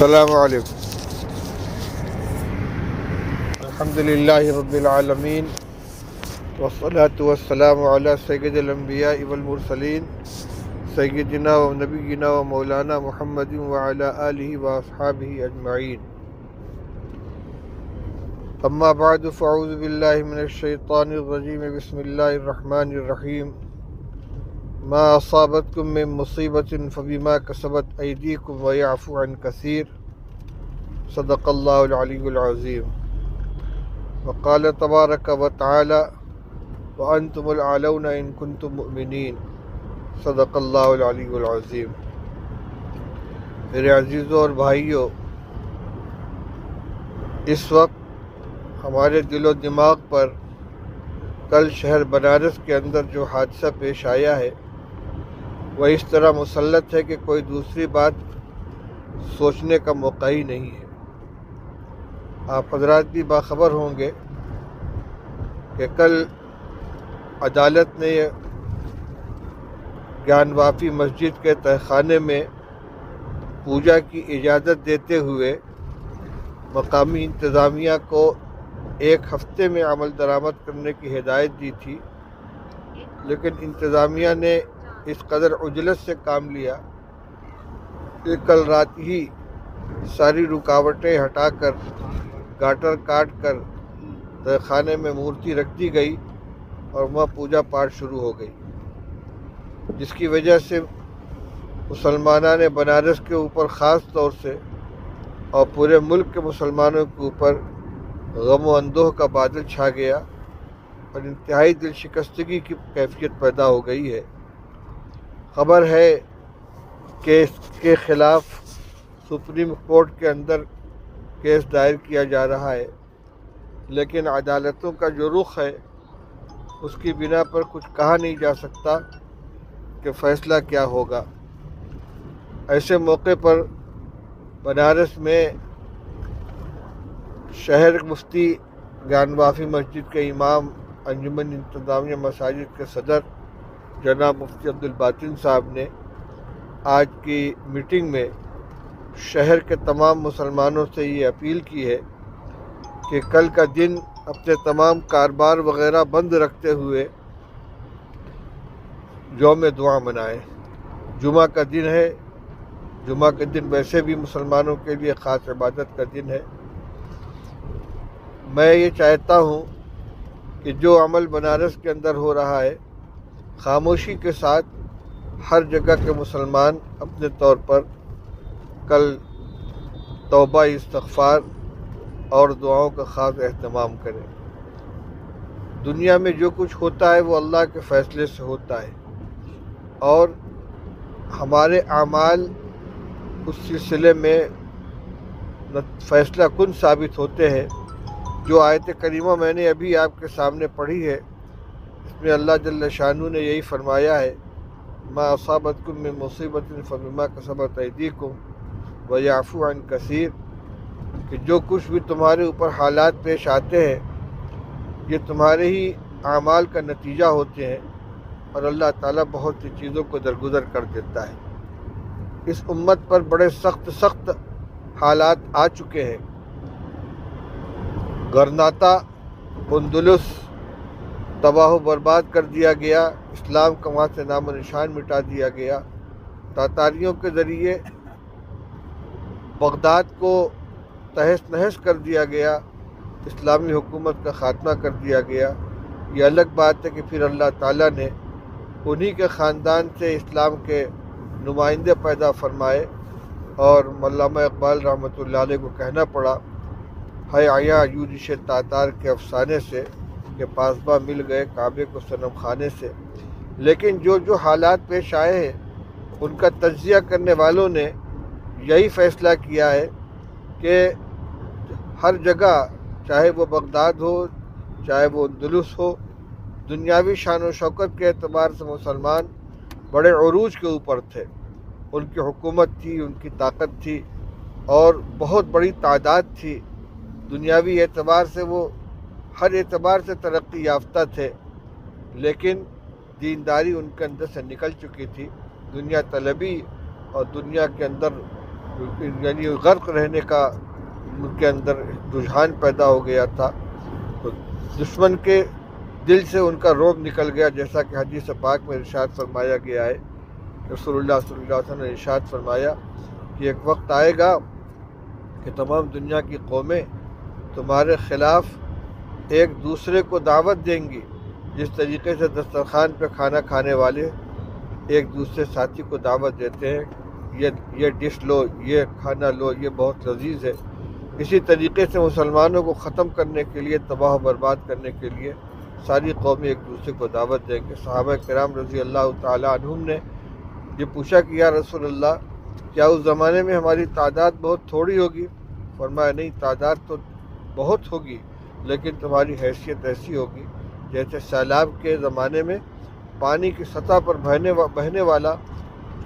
السلام علیکم۔ الحمد للہ رب العالمین۔ والصلاة والسلام علی سید الانبیاء والمرسلین۔ سیدنا و نبینا و مولانا محمد وعلی آلہ و اصحابہ اجمعین۔ اما بعد، فاعوذ باللہ من الشیطان الرجیم۔ بسم اللہ الرحمن الرحیم۔ ما اصابتکم من مصیبت فبما کسبت ایدیکم ویعفو عن کثیر صدق اللہ العلی العظیم وقال تبارک و تعالی وانتم العلون ان کنتم مؤمنین صدق اللہ العلی العظیم میرے عزیزوں اور بھائیوں، اس وقت ہمارے دل و دماغ پر کل شہر بنارس کے اندر جو حادثہ پیش آیا ہے وہ اس طرح مسلط ہے کہ کوئی دوسری بات سوچنے کا موقع ہی نہیں ہے۔ آپ حضرات بھی باخبر ہوں گے کہ کل عدالت نے گیان وافی مسجد کے تہخانے میں پوجا کی اجازت دیتے ہوئے مقامی انتظامیہ کو ایک ہفتے میں عمل درآمد کرنے کی ہدایت دی تھی، لیکن انتظامیہ نے اس قدر عجلت سے کام لیا کہ کل رات ہی ساری رکاوٹیں ہٹا کر، گاٹر کاٹ کر خانے میں مورتی رکھ دی گئی اور وہاں پوجا پاٹ شروع ہو گئی۔ جس کی وجہ سے مسلمانہ نے بنارس کے اوپر خاص طور سے اور پورے ملک کے مسلمانوں کے اوپر غم و اندوہ کا بادل چھا گیا اور انتہائی دل شکستگی کی کیفیت پیدا ہو گئی ہے۔ خبر ہے کہ اس کے خلاف سپریم کورٹ کے اندر کیس دائر کیا جا رہا ہے، لیکن عدالتوں کا جو رخ ہے، اس کی بنا پر کچھ کہا نہیں جا سکتا کہ فیصلہ کیا ہوگا۔ ایسے موقع پر بنارس میں شہر مفتی گیان وافی مسجد کے امام انجمن انتظامیہ مساجد کے صدر جناب مفتی عبدالباطن صاحب نے آج کی میٹنگ میں شہر کے تمام مسلمانوں سے یہ اپیل کی ہے کہ کل کا دن اپنے تمام کاروبار وغیرہ بند رکھتے ہوئے یوم دعا منائے جمعہ کا دن ہے، جمعہ کے دن ویسے بھی مسلمانوں کے لیے خاص عبادت کا دن ہے۔ میں یہ چاہتا ہوں کہ جو عمل بنارس کے اندر ہو رہا ہے خاموشی کے ساتھ ہر جگہ کے مسلمان اپنے طور پر کل توبہ، استغفار اور دعاؤں کا خاص اہتمام کریں۔ دنیا میں جو کچھ ہوتا ہے وہ اللہ کے فیصلے سے ہوتا ہے۔ اور ہمارے اعمال اس سلسلے میں فیصلہ کن ثابت ہوتے ہیں جو آیت کریمہ میں نے ابھی آپ کے سامنے پڑھی ہے۔ میں اللہ جل شانو نے یہی فرمایا ہے، ما اصابت کم میں مصیبت فبما کسبت ایدیکم و یعفو عن کثیر کہ جو کچھ بھی تمہارے اوپر حالات پیش آتے ہیں، یہ تمہارے ہی اعمال کا نتیجہ ہوتے ہیں اور اللہ تعالیٰ بہت سی چیزوں کو درگزر کر دیتا ہے۔ اس امت پر بڑے سخت سخت حالات آ چکے ہیں۔ گرناتا اندلس تباہ و برباد کر دیا گیا، اسلام کا وہاں سے نام و نشان مٹا دیا گیا۔ تاتاریوں کے ذریعے بغداد کو تہس نہس کر دیا گیا۔ اسلامی حکومت کا خاتمہ کر دیا گیا۔ یہ الگ بات ہے کہ پھر اللہ تعالیٰ نے انہی کے خاندان سے اسلام کے نمائندے پیدا فرمائے اور علامہ اقبال رحمۃ اللہ علیہ کو کہنا پڑا ہے آیا یورش تاتار کے افسانے سے کہ پاسبہ مل گئے کعبے کو صنم خانے سے۔ لیکن جو جو حالات پیش آئے ہیں، ان کا تجزیہ کرنے والوں نے یہی فیصلہ کیا ہے کہ ہر جگہ چاہے وہ بغداد ہو، چاہے وہ اندلس ہو، دنیاوی شان و شوکت کے اعتبار سے مسلمان بڑے عروج کے اوپر تھے۔ ان کی حکومت تھی، ان کی طاقت تھی اور بہت بڑی تعداد تھی۔ دنیاوی اعتبار سے وہ ہر اعتبار سے ترقی یافتہ تھے، لیکن دینداری ان کے اندر سے نکل چکی تھی۔ دنیا طلبی اور دنیا کے اندر یعنی غرق رہنے کا ان کے اندر رجحان پیدا ہو گیا تھا۔ تو دشمن کے دل سے ان کا روب نکل گیا، جیسا کہ حدیث پاک میں ارشاد فرمایا گیا ہے۔ رسول اللہ صلی اللہ علیہ وسلم نے ارشاد فرمایا کہ ایک وقت آئے گا کہ تمام دنیا کی قومیں تمہارے خلاف ایک دوسرے کو دعوت دیں گی جس طریقے سے دسترخوان پہ کھانا کھانے والے ایک دوسرے ساتھی کو دعوت دیتے ہیں، یہ یہ ڈش لو، یہ کھانا لو، یہ بہت لذیذ ہے۔ اسی طریقے سے مسلمانوں کو ختم کرنے کے لیے، تباہ و برباد کرنے کے لیے ساری قومیں ایک دوسرے کو دعوت دیں گے۔ صحابہ کرام رضی اللہ تعالیٰ عنہم نے یہ پوچھا کہ، یا رسول اللہ، کیا اس زمانے میں ہماری تعداد بہت تھوڑی ہوگی؟ فرمایا، نہیں، تعداد تو بہت ہوگی۔ لیکن تمہاری حیثیت ایسی ہوگی جیسے سیلاب کے زمانے میں پانی کی سطح پر بہنے بہنے والا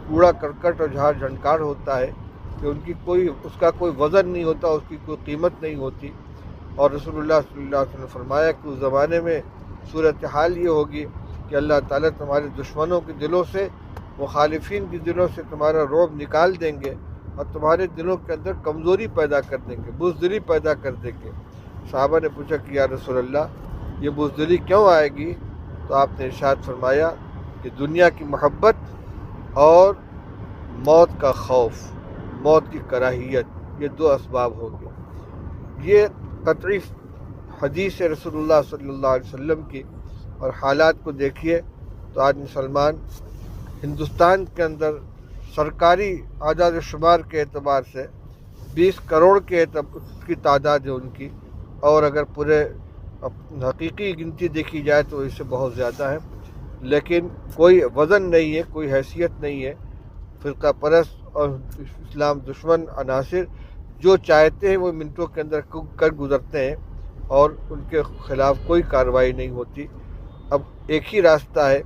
کوڑا کرکٹ اور جھاڑ جھنکار ہوتا ہے کہ ان کی کوئی، اس کا کوئی وزن نہیں ہوتا، اس کی کوئی قیمت نہیں ہوتی۔ اور رسول اللہ صلی اللہ علیہ وسلم نے فرمایا کہ اس زمانے میں صورت حال یہ ہوگی کہ اللہ تعالیٰ تمہارے دشمنوں کے دلوں سے، مخالفین کے دلوں سے تمہارا روب نکال دیں گے اور تمہارے دلوں کے اندر کمزوری پیدا کر دیں گے، بزدلی پیدا کر دیں گے۔ صحابہ نے پوچھا کہ یا رسول اللہ، یہ بزدلی کیوں آئے گی؟ تو آپ نے ارشاد فرمایا کہ دنیا کی محبت اور موت کا خوف، موت کی کراہیت، یہ دو اسباب ہو گئے۔ یہ قطعی حدیث رسول اللہ صلی اللہ علیہ وسلم کی اور حالات کو دیکھیے تو آج مسلمان ہندوستان کے اندر سرکاری اعداد و شمار کے اعتبار سے بیس کروڑ کے کی تعداد ہے ان کی۔ اور اگر پورے حقیقی گنتی دیکھی جائے تو اس سے بہت زیادہ ہے لیکن کوئی وزن نہیں ہے، کوئی حیثیت نہیں ہے۔ فرقہ پرست اور اسلام دشمن عناصر جو چاہتے ہیں وہ منٹوں کے اندر کر گزرتے ہیں اور ان کے خلاف کوئی کارروائی نہیں ہوتی۔ اب ایک ہی راستہ ہے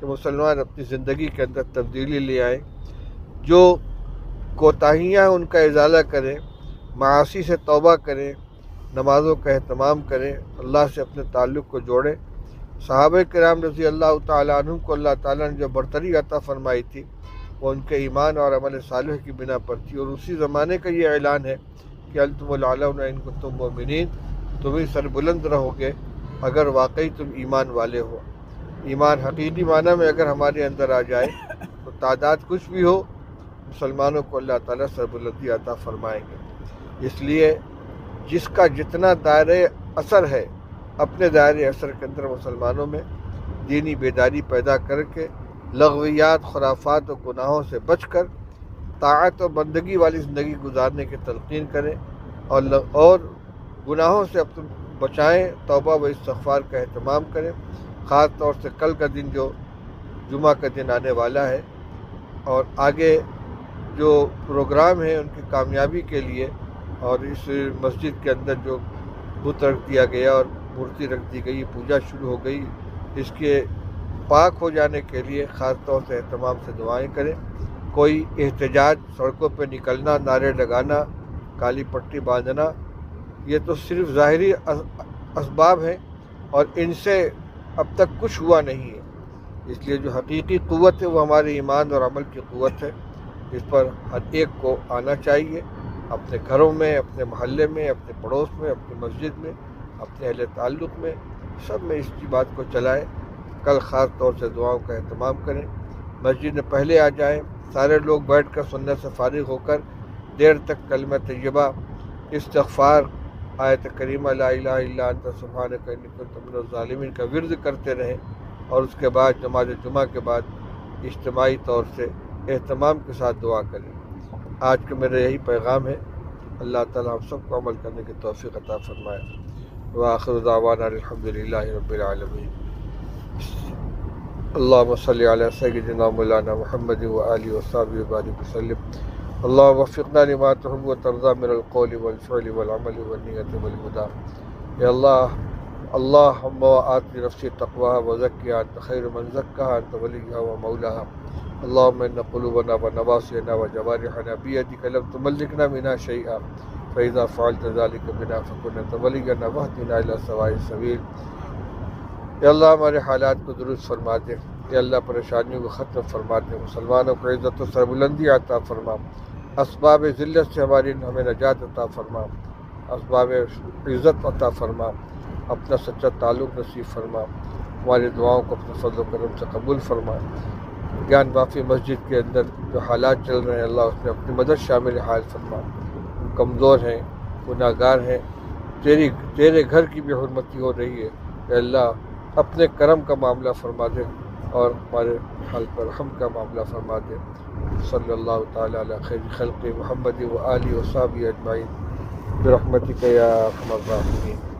کہ مسلمان اپنی زندگی کے اندر تبدیلی لے آئیں جو کوتاہیاں ان کا ازالہ کریں معاشی سے توبہ کریں نمازوں کا اہتمام کریں، اللہ سے اپنے تعلق کو جوڑیں۔ صحابہ کرام رضی اللہ تعالیٰ عنہ کو اللہ تعالیٰ نے جو برتری عطا فرمائی تھی، وہ ان کے ایمان اور عمل صالح کی بنا پر تھی۔ اور اسی زمانے کا یہ اعلان ہے کہ التم العلم ان کو تم مومنین تم ہی سر بلند رہو گے اگر واقعی تم ایمان والے ہو۔ ایمان حقیقی معنی میں اگر ہمارے اندر آ جائے تو تعداد کچھ بھی ہو، مسلمانوں کو اللہ تعالیٰ سر بلندی عطا فرمائیں گے۔ اس لیے جس کا جتنا دائرۂ اثر ہے، اپنے دائرۂ اثر کے اندر مسلمانوں میں دینی بیداری پیدا کر کے لغویات، خرافات و گناہوں سے بچ کر طاعت و بندگی والی زندگی گزارنے کی تلقین کریں اور اور گناہوں سے اپنے بچائیں، توبہ و استغفار کا اہتمام کریں۔ خاص طور سے کل کا دن جو جمعہ کا دن آنے والا ہے اور آگے جو پروگرام ہیں ان کی کامیابی کے لیے اور اس مسجد کے اندر جو بت رکھ دیا گیا اور مورتی رکھ دی گئی، پوجا شروع ہو گئی، اس کے پاک ہو جانے کے لیے خاص طور سے اہتمام سے دعائیں کریں۔ کوئی احتجاج سڑکوں پہ نکلنا، نعرے لگانا، کالی پٹی باندھنا، یہ تو صرف ظاہری اسباب ہیں اور ان سے اب تک کچھ ہوا نہیں ہے۔ اس لیے جو حقیقی قوت ہے وہ ہمارے ایمان اور عمل کی قوت ہے۔ اس پر ہر ایک کو آنا چاہیے۔ اپنے گھروں میں، اپنے محلے میں، اپنے پڑوس میں، اپنی مسجد میں، اپنے اہل تعلق میں سب میں اس کی بات کو چلائیں۔ کل خاص طور سے دعاؤں کا اہتمام کریں۔ مسجد میں پہلے آ جائیں۔ سارے لوگ بیٹھ کر سننے سے فارغ ہو کر دیر تک کلمہ طیبہ، استغفار، آیت کریمہ، لا الہ الا انت، سبحانک انی کنت من الظالمین کا ورد کرتے رہیں۔ اور اس کے بعد نماز جمعہ کے بعد اجتماعی طور سے اہتمام کے ساتھ دعا کریں۔ آج کا میرا یہی پیغام ہے۔ اللہ تعالیٰ ہم سب کو عمل کرنے کی توفیق عطا فرمائے۔ وآخر دعوانا الحمد للہ رب العالمین۔ اللہم صلی علی سیدنا مولانا محمد و آلہ و صحابہ و بارک وسلم۔ اللہ وفقنا لما تحب و ترضى من القول والفعل والعمل والنیت والهدى۔ یا اللہ اللہم آت نفسی تقواها وزکیها انت خیر من زکاها انت ولیها و مولاها اللہم ان قلوبنا و نواسینا و جوارحنا بیدک لم تملکنا منا شیئا فإذا فعلت ذلك بنا فكن انت ولینا وحدنا الى سوائی السبیل یا اللہ ہمارے حالات کو درست فرما دے. یا اللہ پریشانیوں کو ختم فرما دے. مسلمانوں کو عزت و سربلندی عطا فرما. اسباب ذلت سے ہماری ہمیں نجات عطا فرما. اسباب عزت عطا فرما. اپنا سچا تعلق نصیب فرما۔ ہماری دعاؤں کو اپنے فضل و کرم سے قبول فرما۔ گیان بافی مسجد کے اندر جو حالات چل رہے ہیں، اللہ اس میں اپنی مدد شامل حال فرما۔ کمزور ہیں گناہ گار ہیں۔ تیری، تیرے گھر کی بھی حرمتی ہو رہی ہے۔ کہ اللہ، اپنے کرم کا معاملہ فرما دے اور ہمارے حال پر ہم کا معاملہ فرما دے۔ صلی اللہ تعالیٰ علیہ خیر خلق محمد و علی و صابی اجمعین۔ برحمتک یا الراحمین۔